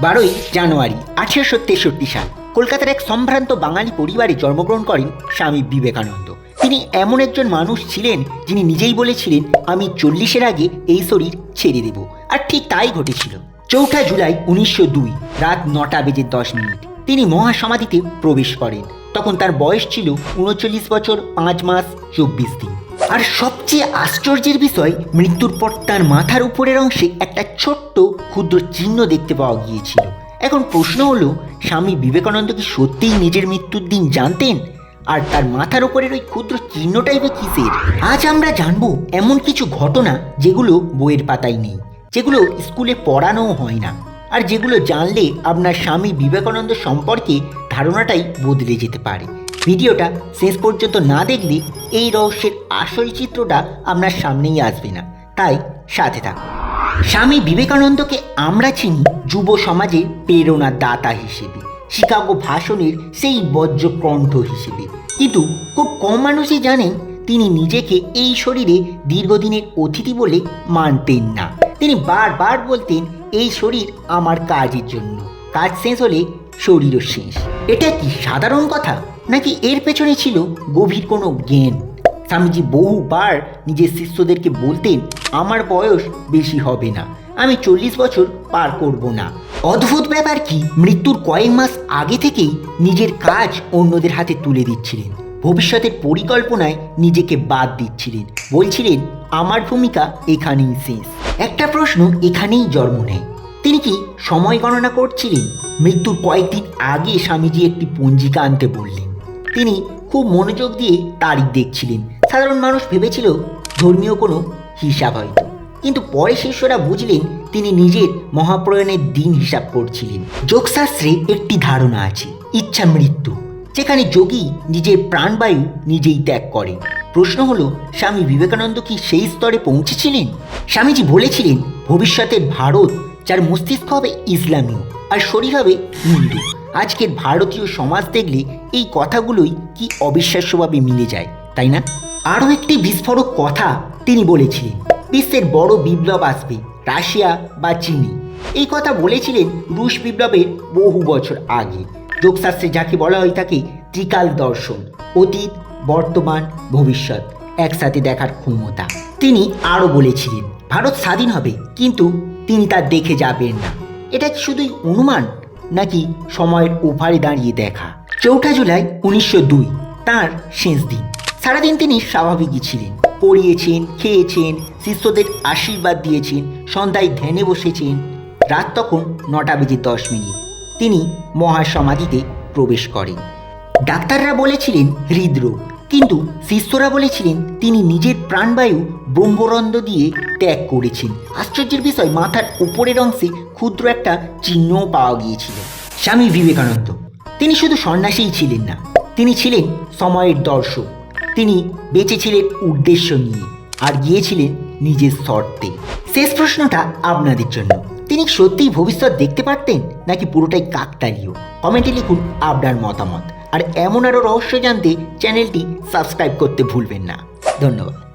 বারোই জানুয়ারি আঠেরোশো তেষট্টি সাল। কলকাতার এক সম্ভ্রান্ত বাঙালি পরিবারে জন্মগ্রহণ করেন স্বামী বিবেকানন্দ। তিনি এমন একজন মানুষ ছিলেন যিনি নিজেই বলেছিলেন, আমি চল্লিশের আগে এই শরীর ছেড়ে দেব। আর ঠিক তাই ঘটেছিল। চৌঠা জুলাই উনিশশো দুই, রাত নটা বেজে দশ মিনিট। তিনি মহাসমাধিতে প্রবেশ করেন। তখন তার বয়স ছিল উনচল্লিশ বছর, পাঁচ মাস, চব্বিশ দিন। আর সবচেয়ে আশ্চর্যের বিষয়, মৃত্যুর পর তার মাথার উপরের অংশে একটা ছোট্ট ক্ষুদ্র চিহ্ন দেখতে পাওয়া গিয়েছিল। এখন প্রশ্ন হলো, স্বামী বিবেকানন্দ কি সত্যিই নিজের মৃত্যুর দিন জানতেন? আর তার মাথার উপরের ওই ক্ষুদ্র চিহ্নটাই বা কিসের? আজ আমরা জানব এমন কিছু ঘটনা যেগুলো বইয়ের পাতায় নেই, যেগুলো স্কুলে পড়ানোও হয় না, আর যেগুলো জানলে আপনার স্বামী বিবেকানন্দ সম্পর্কে ধারণাটাই বদলে যেতে পারে। ভিডিওটা শেষ পর্যন্ত না দেখলে এই রহস্যের আসল চিত্রটা আপনার সামনেই আসবে না। তাই সাথে থাকুন। স্বামী বিবেকানন্দকে আমরা চিনি যুব সমাজে প্রেরণা দাতা হিসেবে, শিকাগো ভাষণের সেই বজ্রকণ্ঠ হিসেবে। কিন্তু খুব কম মানুষই জানেন তিনি নিজেকে এই শরীরে দীর্ঘদিনের অতিথি বলে মানতেন না। তিনি বারবার বলতেন, এই শরীর আমার কাজের জন্য। কাজ শেষ হলে শরীরও শেষ। এটা কি সাধারণ কথা? নাকি এর পেছনে ছিল গভীর কোনো জ্ঞান? স্বামীজি বহুবার নিজের শিষ্যদেরকে বলতেন, আমার বয়স বেশি হবে না, আমি চল্লিশ বছর পার করব না। অদ্ভুত ব্যাপার কি, মৃত্যুর কয়েক মাস আগে থেকেই নিজের কাজ অন্যদের হাতে তুলে দিচ্ছিলেন। ভবিষ্যতের পরিকল্পনায় নিজেকে বাদ দিচ্ছিলেন। বলছিলেন, আমার ভূমিকা এখানেই শেষ। একটা প্রশ্ন এখানেই জন্ম নেয়। তিনি কি সময় গণনা করছিলেন। মৃত্যুর কয়েকদিন আগে স্বামীজি একটি পঞ্জিকা আনতে বললেন। তিনি খুব মনোযোগ দিয়ে তারিখ দেখছিলেন। সাধারণ মানুষ ভেবেছিল ধর্মীয় কোনো হিসাব হয়তো। কিন্তু পরে শিষ্যরা বুঝলেন তিনি নিজের মহাপ্রয়াণের দিন হিসাব করছিলেন। যোগশাস্ত্রে একটি ধারণা আছে, ইচ্ছা মৃত্যু। যেখানে যোগী নিজের প্রাণবায়ু নিজেই ত্যাগ করেন। প্রশ্ন হলো, স্বামী বিবেকানন্দ কি সেই স্তরে পৌঁছেছিলেন? স্বামীজি বলেছিলেন, ভবিষ্যতের ভারত যার মস্তিষ্ক হবে ইসলামীয় আর শরীর হবে হিন্দু। আজকের ভারতীয় সমাজ দেখলে এই কথাগুলোই কি অবিশ্বাস্যভাবে মিলে যায়, তাই না? আরও একটি বিস্ফোরক কথা তিনি বলেছিলেন, বিশ্বের বড় বিপ্লব আসবে, রাশিয়া বা চিনি। এই কথা বলেছিলেন রুশ বিপ্লবের বহু বছর আগে। যোগশাস্ত্রে যাকে বলা হয় থাকে ত্রিকাল দর্শন, অতীত, বর্তমান, ভবিষ্যৎ, একসাথে দেখার ক্ষমতা। তিনি আরও বলেছিলেন, ভারত স্বাধীন হবে, কিন্তু তিনি তা দেখে যাবেন না। এটা কি শুধুই অনুমান, নাকি সময়ের ওপারে দাঁড়িয়ে দেখা? চৌঠা জুলাই উনিশশো দুই, তাঁর শেষ দিন। সারাদিন তিনি স্বাভাবিকই ছিলেন। পড়িয়েছেন, খেয়েছেন, শিষ্যদের আশীর্বাদ দিয়েছেন, সন্ধ্যায় ধ্যানে বসেছেন। রাত তখন নটা বেজে দশ মিনিট। তিনি মহাসমাধিতে প্রবেশ করেন। ডাক্তাররা বলেছিলেন, হৃদরোগ। কিন্তু শিষ্যরা বলেছিলেন, তিনি নিজের প্রাণবায়ু ব্রহ্মরন্ধ্র দিয়ে ত্যাগ করেছেন। আশ্চর্যের বিষয়, মাথার উপরের অংশে ক্ষুদ্র একটা চিহ্নও পাওয়া গিয়েছিল। স্বামী বিবেকানন্দ, তিনি শুধু সন্ন্যাসীই ছিলেন না, তিনি ছিলেন সময়ের দর্শক। তিনি বেঁচেছিলেন উদ্দেশ্য নিয়ে আর গিয়েছিলেন নিজের শর্তে। শেষ প্রশ্নটা আপনাদের জন্য। তিনি সত্যিই ভবিষ্যৎ দেখতে পারতেন নাকি পুরোটাই কাকতালীয়? কমেন্টে লিখুন আপনার মতামত। আর এমন আরও রহস্য জানতে চ্যানেলটি সাবস্ক্রাইব করতে ভুলবেন না। ধন্যবাদ।